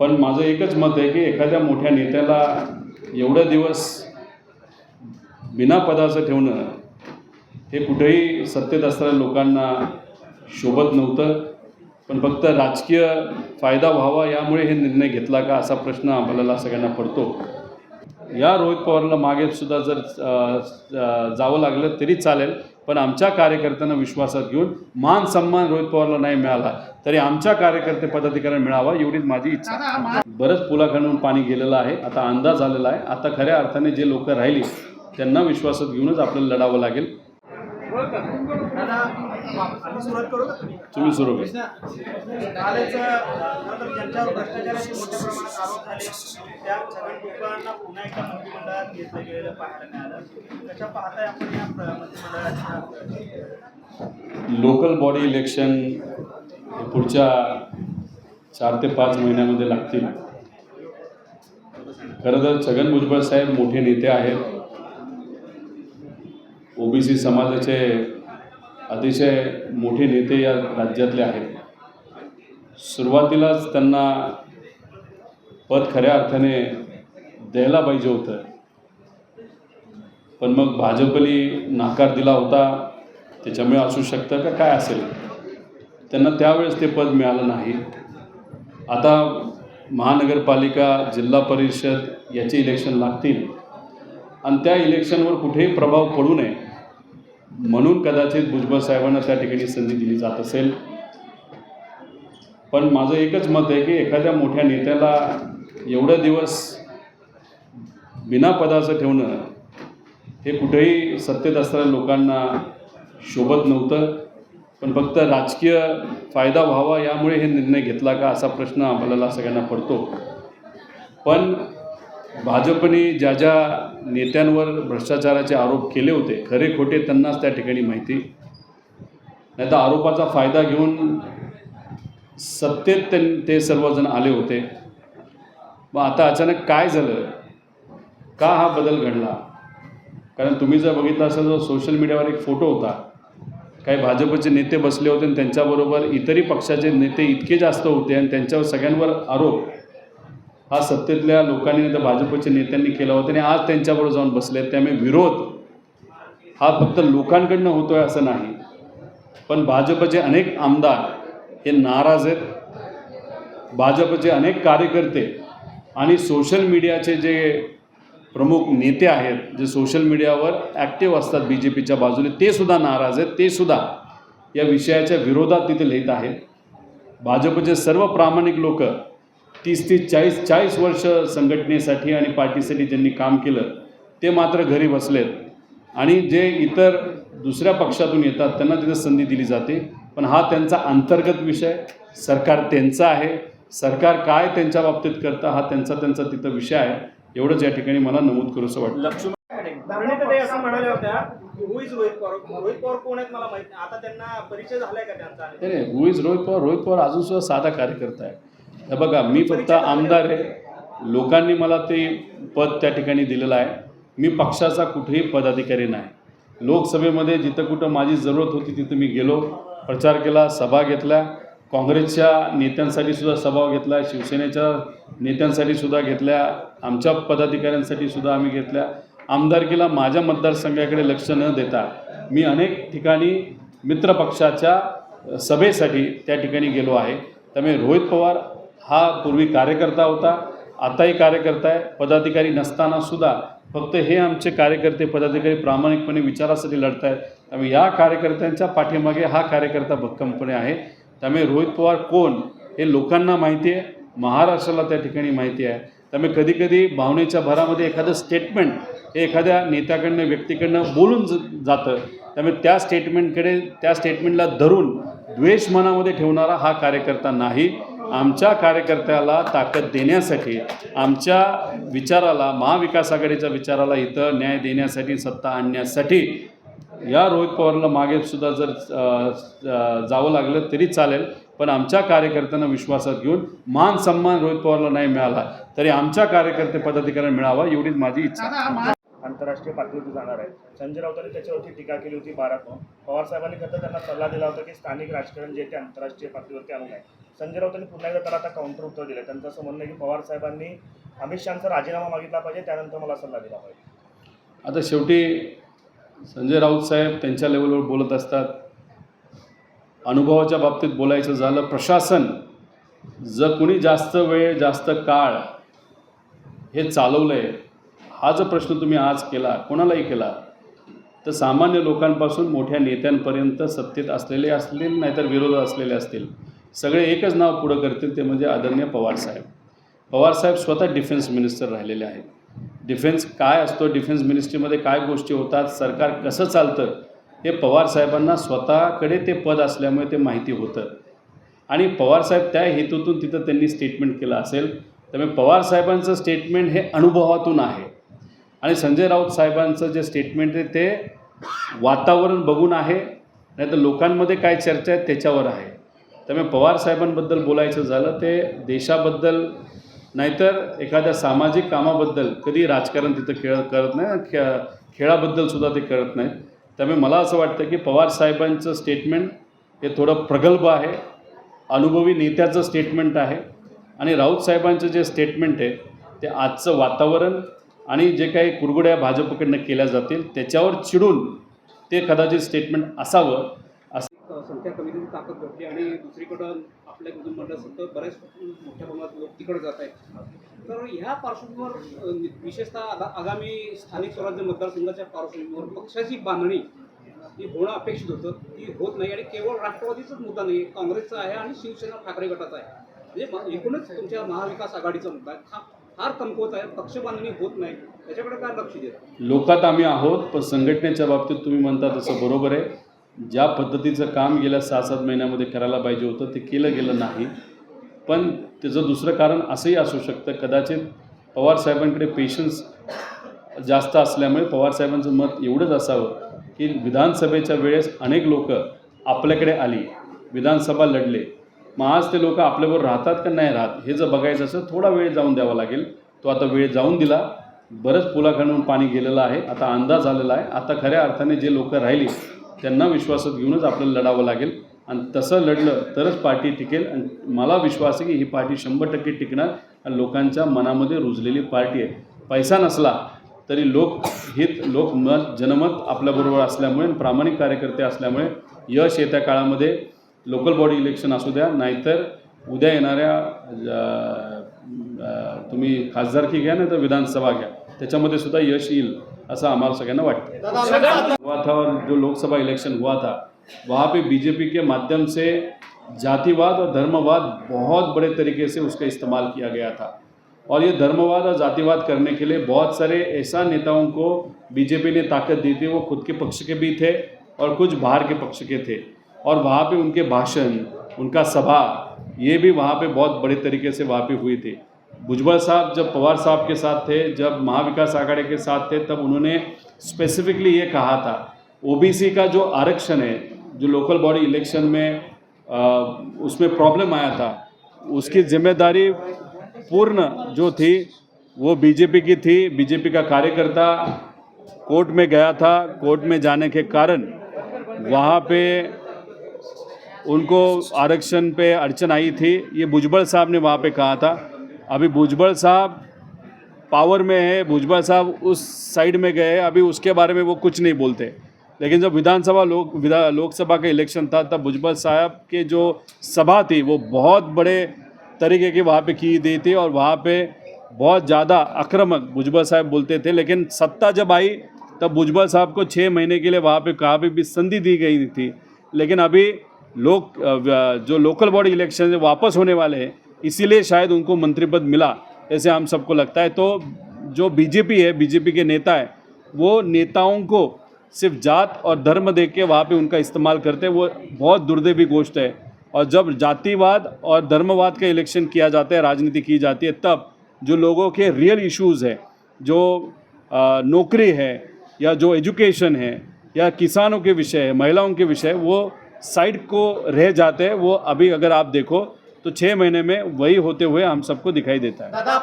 पण माझं एकच मत आहे की एखाद्या मोठ्या नेत्याला एवढं दिवस बिना पदाचं ठेवणं हे कुठेही सत्तेत असणाऱ्या लोकांना शोभत नव्हतं. पण फक्त राजकीय फायदा व्हावा यामुळे हे निर्णय घेतला का असा प्रश्न आपल्याला सगळ्यांना पडतो. या रोहित पवारला मागे सुद्धा जर जावं लागलं तरी चालेल. पण आमच्या कार्यकर्त्यांना विश्वासात घेऊन मान सन्मान रोहित पवारला नाही मिळाला. तरी आमच्या कार्यकर्ते पदाधिकाऱ्यांना मिळावा एवढीच माझी इच्छा. बरंच पुलाखालून पाणी गेलेलं आहे. आता अंदाज आलेला आहे. आता खऱ्या अर्थाने जे लोक राहिली त्यांना विश्वासात घेऊनच आपल्याला लढावं लागेल. दादा आम्ही सुरुवात करू का तुम्ही? सुरू करा. कालच खरं तर ज्यांच्यावर भ्रष्टाचाराचे मोठ्या प्रमाणात आरोप झाले त्या छगन भुजबळांना पुन्हा एकदा मंत्रिमंडळात घेतलं गेलेलं पाहायला मिळालं कशा पाहताय आपण या प्र- मंत्रिमंडळाच्या लोकल बॉडी इलेक्शन पुढच्या चार ते पाच महिन्यामध्ये लागतील. खरं तर छगन भुजबळ साहेब मोठे नेते आहेत. ओबीसी समाजाचे अतिशय मोठे नेते या राज्यातले आहेत. सुरुवातीलाच त्यांना पद खऱ्या अर्थाने द्यायला पाहिजे होतं. पण मग भाजपने नकार दिला होता. त्याच्यामुळे असू शकतं का? काय असेल? त्यांना त्यावेळेस ते पद मिळालं नाही. आता महानगरपालिका जिल्हा परिषद याचे इलेक्शन लागतील. आणि त्या इलेक्शनवर कुठेही प्रभाव पडू नये. म्हणून कदाचित भुजबळ साहेबांना त्या ठिकाणी संधी दिली जात असेल. पण माझं एकच मत आहे की एखाद्या मोठ्या नेत्याला एवढे दिवस बिना पदाचं ठेवणं हे कुठेही सत्तेत असणाऱ्या लोकांना शोभत नव्हतं. पण फक्त राजकीय फायदा व्हावा यामुळे हे निर्णय घेतला का असा प्रश्न आपल्याला सगळ्यांना पडतो. पण भाजपने ज्या ज्या नेत्यांवर भ्रष्टाचाराचे आरोप केले होते खरे खोटे त्यांनाच त्या ठिकाणी माहिती. नाही तर आरोपाचा फायदा घेऊन सत्तेत ते ते सर्वजण आले होते. मग आता अचानक काय झालं? का हा बदल घडला? कारण तुम्ही जर बघितला असेल तर सोशल मीडियावर एक फोटो होता. काही भाजपचे नेते बसले होते आणि त्यांच्याबरोबर इतरही पक्षाचे नेते इतके जास्त होते आणि त्यांच्यावर सगळ्यांवर आरोप हा सत्तेतल्या लोकांनी तर भाजपच्या नेत्यांनी केला होता आणि आज त्यांच्याबरोबर जाऊन बसले आहेत. त्यामुळे विरोध हा फक्त लोकांकडनं आहे असं नाही पण भाजपचे अनेक आमदार हे नाराज आहेत भाजपचे अनेक कार्यकर्ते आणि सोशल मीडियाचे जे प्रमुख नेते आहेत जे सोशल मीडियावर ॲक्टिव्ह असतात बी जे पीच्या बाजूने ते सुद्धा नाराज आहेत. ते सुद्धा या विषयाच्या विरोधात तिथे लिहित आहेत. भाजपचे सर्व प्रामाणिक लोक तीस तीस चाळीस चाळीस वर्ष संघटनेसाठी आणि पार्टीसाठी ज्यांनी काम केलं ते मात्र घरी बसलेत. आणि जे इतर दुसऱ्या पक्षातून येतात त्यांना तिथे संधी दिली जाते. पण हा त्यांचा अंतर्गत विषय सरकार त्यांचा आहे. सरकार काय त्यांच्या बाबतीत करतं हा त्यांचा त्यांचा तिथं विषय आहे. एवढंच या ठिकाणी मला नमूद करूसं वाटतं. असं म्हणाल्या होत्या हु इज रोहित पवार रोहित पवार कोण आहेत मला माहीत नाही. आता त्यांना परिचय झालाय का त्यांचा? नाही नाही रोहित रोहित पवार रोहित पवार अजून सुद्धा साधा कार्यकर्ता आहे. हे बघा मी फक्त आमदार आहे. लोकांनी मला ते पद त्या ठिकाणी दिलेलं आहे. मी पक्षाचा कुठेही पदाधिकारी नाही. लोकसभेमध्ये जिथं कुठं माझी जरूरत होती तिथं मी गेलो. प्रचार केला सभा घेतल्या. काँग्रेसच्या नेत्यांसाठी सुद्धा सभा घेतला शिवसेनेच्या नेत्यांसाठी सुद्धा घेतल्या आमच्या पदाधिकाऱ्यांसाठी सुद्धा आम्ही घेतल्या. आमदारकीला माझ्या मतदारसंघाकडे लक्ष न देता मी अनेक ठिकाणी मित्रपक्षाच्या सभेसाठी त्या ठिकाणी गेलो आहे. त्यामुळे रोहित पवार हा पूर्वी कार्यकर्ता होता आताही कार्यकर्ता आहे. पदाधिकारी नसताना सुद्धा फक्त हे आमचे कार्यकर्ते पदाधिकारी प्रामाणिकपणे विचारासाठी लढत आहेत त्यामुळे या कार्यकर्त्यांच्या पाठीमागे हा कार्यकर्ता भक्कमपणे आहे. त्यामुळे रोहित पवार कोण हे लोकांना माहिती आहे. महाराष्ट्राला त्या ठिकाणी माहिती आहे. त्यामुळे कधीकधी भावनेच्या भरामध्ये एखादं स्टेटमेंट हे एखाद्या नेत्याकडनं व्यक्तीकडनं बोलून ज जातं. त्यामुळे त्या स्टेटमेंटकडे त्या स्टेटमेंटला धरून द्वेष मनामध्ये ठेवणारा हा कार्यकर्ता नाही. आमच्या कार्यकर्त्याला ताकद देण्यासाठी आमच्या विचाराला महाविकास आघाडीच्या विचाराला इथं न्याय देण्यासाठी सत्ता आणण्यासाठी या रोहित पवारला मागे सुद्धा जर जावं लागलं तरी चालेल पण आमच्या कार्यकर्त्यांना विश्वासात घेऊन मान सन्मान रोहित पवारला नाही मिळाला तरी आमच्या कार्यकर्ते पदाधिकाऱ्यांना मिळावा एवढीच माझी इच्छा. आंतरराष्ट्रीय पातळीवरती जाणार आहे. संजय राऊतांनी त्याच्यावरती टीका केली होती बारात पवार साहेबांनी खरं तर त्यांना सल्ला दिला होता की स्थानिक राजकारण जे ते आंतरराष्ट्रीय पातळीवरती आणू नये. संजय राऊतांनी पुन्हा एकदा त्याला आता काउंटर उत्तर दिलं. त्यांचं असं म्हणणं आहे की पवार साहेबांनी अमित शहाचा राजीनामा मागितला पाहिजे त्यानंतर मला सल्ला दिला पाहिजे. आता शेवटी संजय राऊत साहेब त्यांच्या लेवलवर बोलत असतात. अनुभवाच्या बाबतीत बोलायचं झालं प्रशासन जर कुणी जास्त वेळ जास्त काळ हे चालवलं आहे हा जर प्रश्न तुम्ही आज केला कोणालाही केला तर सामान्य लोकांपासून मोठ्या नेत्यांपर्यंत सत्तेत असलेले असतील नाहीतर विरोधात असलेले असतील सगळे एकच नाव पुढं करतील ते म्हणजे आदरणीय पवारसाहेब पवारसाहेब स्वतः डिफेन्स मिनिस्टर राहिलेले आहेत. डिफेन्स काय असतो डिफेन्स मिनिस्ट्रीमध्ये काय गोष्टी होतात सरकार कसं चालतं हे पवारसाहेबांना स्वतःकडे ते पद असल्यामुळे ते माहिती होतं. आणि पवारसाहेब त्या हेतूतून तिथं त्यांनी स्टेटमेंट केलं असेल. त्यामुळे पवारसाहेबांचं स्टेटमेंट हे अनुभवातून आहे. आणि संजय राऊत साहेबांचं जे स्टेटमेंट आहे ते वातावरण बघून आहे. नाही तर लोकांमध्ये काय चर्चा आहे त्याच्यावर आहे. त्यामुळे पवार साहेबांबद्दल बोलायचं झालं ते देशाबद्दल नाहीतर एखाद्या सामाजिक कामाबद्दल कधी राजकारण तिथं खेळ करत नाही खे खेळाबद्दल सुद्धा ते करत नाहीत. त्यामुळे मला असं वाटतं की पवार साहेबांचं स्टेटमेंट हे थोडं प्रगल्भ आहे. अनुभवी नेत्याचं स्टेटमेंट आहे. आणि राऊत साहेबांचं जे स्टेटमेंट आहे ते आजचं वातावरण आणि जे काही कुरगुड्या भाजपकडनं केल्या जातील त्याच्यावर चिडून ते कदाचित स्टेटमेंट असावं. असं संख्या कमी ताकद आणि दुसरीकडं आपल्या विधानमंडळ तर बऱ्याच मोठ्या प्रमाणात लोक तिकडे जात आहेत. तर ह्या पार्श्वभूमीवर विशेषतः आगा- आगामी स्थानिक स्वराज्य मतदारसंघाच्या पार्श्वभूमीवर पक्षाची बांधणी ही होणं अपेक्षित होतं. ती होत नाही आणि केवळ राष्ट्रवादीचाच मुद्दा नाही काँग्रेसचा आहे आणि शिवसेना ठाकरे गटाचा आहे. म्हणजे एकूणच तुमच्या महाविकास आघाडीचा मुद्दा आहे. हा फार कमकुवत आहे. पक्ष बांधणी होत नाही. त्याच्याकडे काय लक्ष देत? लोकात आम्ही आहोत पण संघटनेच्या बाबतीत तुम्ही म्हणता तसं बरोबर आहे. ज्या पद्धतीचं काम गेल्या सहा सात महिन्यामध्ये करायला पाहिजे होतं ते केलं गेलं नाही. पण त्याचं दुसरं कारण असंही असू शकतं कदाचित पवारसाहेबांकडे पेशन्स जास्त असल्यामुळे पवारसाहेबांचं मत एवढंच असावं की विधानसभेच्या वेळेस अनेक लोक आपल्याकडे आली विधानसभा लढले. मग आज ते लोक आपल्याबरोबर राहतात का नाही राहत हे जर बघायचं असेल थोडा वेळ जाऊन द्यावा लागेल. तो आता वेळ जाऊन दिला. बरंच पुलाखंडून पाणी गेलेलं आहे. आता अंदाज आलेला आहे. आता खऱ्या अर्थाने जे लोक राहिली त्यांना विश्वासात घेऊनच आपल्याला लढावं लागेल. आणि तसं लढलं तरच पार्टी टिकेल. आणि मला विश्वास आहे की ही पार्टी शंभर टक्के टिकणार. आणि लोकांच्या मनामध्ये रुजलेली पार्टी आहे. पैसा नसला तरी लोकहित लोकमत जनमत आपल्याबरोबर असल्यामुळे प्रामाणिक कार्यकर्ते असल्यामुळे यश येत्या काळामध्ये लोकल बॉडी इलेक्शन असू द्या नाहीतर उद्या येणाऱ्या तुम्ही खासदारकी घ्या नाही तर विधानसभा घ्या. त्याच्यामध्ये सुद्धा यश येईल, असं आम्हाला सगळ्यांना वाटतं. हुआ था और जो लोकसभा इलेक्शन हुआ था, वहाँ पे बीजेपी के माध्यम से जातिवाद और धर्मवाद बहुत बड़े तरीके से उसका इस्तेमाल किया गया था। और ये धर्मवाद और जातिवाद करने के लिए बहुत सारे ऐसा नेताओं को बीजेपी ने ताकत दी थी, वो खुद के पक्ष के भी थे और कुछ बाहर के पक्ष के थे। और वहाँ पे उनके भाषण, उनका सभा, ये भी वहाँ पे बहुत बड़े तरीके से वहाँ पे हुई थी। भुजबल साहब जब पवार साहब के साथ थे जब महाविकास आघाड़ी के साथ थे तब उन्होंने स्पेसिफिकली ये कहा था ओबीसी का जो आरक्षण है जो लोकल बॉडी इलेक्शन में आ, उसमें प्रॉब्लम आया था उसकी ज़िम्मेदारी पूर्ण जो थी वो बीजेपी की थी। बीजेपी का कार्यकर्ता कोर्ट में गया था कोर्ट में जाने के कारण वहाँ पे उनको आरक्षण पे अड़चन आई थी। ये भुजबल साहब ने वहाँ पे कहा था। अभी भुजबल साहब पावर में है भुजबल साहब उस साइड में गए अभी उसके बारे में वो कुछ नहीं बोलते। लेकिन जब विधानसभा लोक विधा लोकसभा का इलेक्शन था तब भुजबल साहब के जो सभा थी वो बहुत बड़े तरीके की वहाँ पे की गई थी और वहाँ पे बहुत ज़्यादा आक्रामक भुजबल साहब बोलते थे। लेकिन सत्ता जब आई तब भुजबल साहब को छः महीने के लिए वहाँ पे कहा भी संधि दी गई थी। लेकिन अभी अ, जो लोकल बॉडी इलेक्शन वापस होने वाले हैं। इसीलिए शायद उनको मंत्री पद मिला, ऐसे हम सबको लगता है। तो जो बीजेपी है, बीजेपी के नेता है, वो नेताओं को सिर्फ़ जात और धर्म देख के वहाँ पर उनका इस्तेमाल करते हैं, वो बहुत दुर्दैवी गोष्ट है। और जब जातिवाद और धर्मवाद का इलेक्शन किया जाता है, राजनीति की जाती है, तब जो लोगों के रियल इश्यूज़ है, जो नौकरी है, या जो एजुकेशन है, या किसानों के विषय है, महिलाओं के विषय वो साइड को रह जाते हैं। वो अभी अगर आप देखो तो छः महीने में वही होते हुए हम सबको दिखाई देता है। दादा